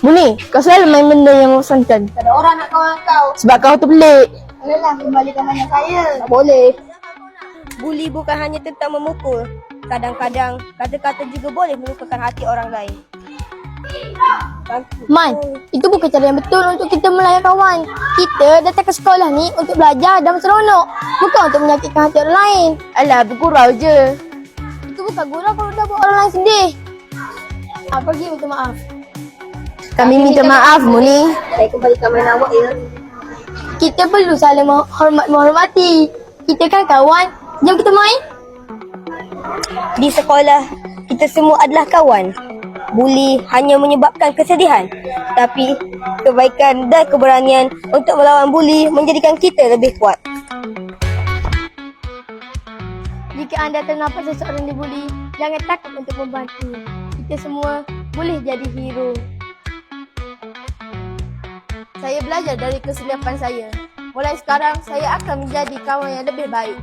Muni, kau selalu main benda yang membosankan. Tak ada orang nak kawan kau. Sebab kau tu pelik. Ayolah, kembalikan hanya saya. Tak boleh. Buli bukan hanya tentang memukul. Kadang-kadang kata-kata juga boleh melukakan hati orang lain. Man, itu bukan cara yang betul untuk kita melayan kawan. Kita datang ke sekolah ni untuk belajar dan seronok. Bukan untuk menyakitkan hati orang lain. Alah, bergurau je. Itu bukan gurau kalau dah buat orang lain sedih. Ah, pergi minta maaf. Kami minta maaf, Muni. Saya kembalikan mainan awak ya. Kita perlu saling menghormat menghormati. Kita kan kawan. Jom kita main. Di sekolah, kita semua adalah kawan. Buli hanya menyebabkan kesedihan. Tapi kebaikan dan keberanian untuk melawan buli menjadikan kita lebih kuat. Jika anda ternampak seseorang dibuli, jangan takut untuk membantu. Kita semua boleh jadi hero. Saya belajar dari kesilapan saya. Mulai sekarang, saya akan menjadi kawan yang lebih baik.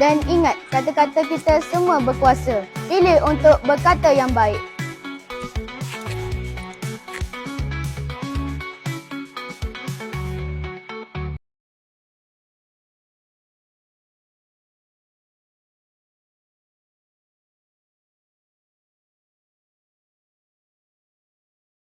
Dan ingat, kata-kata kita semua berkuasa. Pilih untuk berkata yang baik.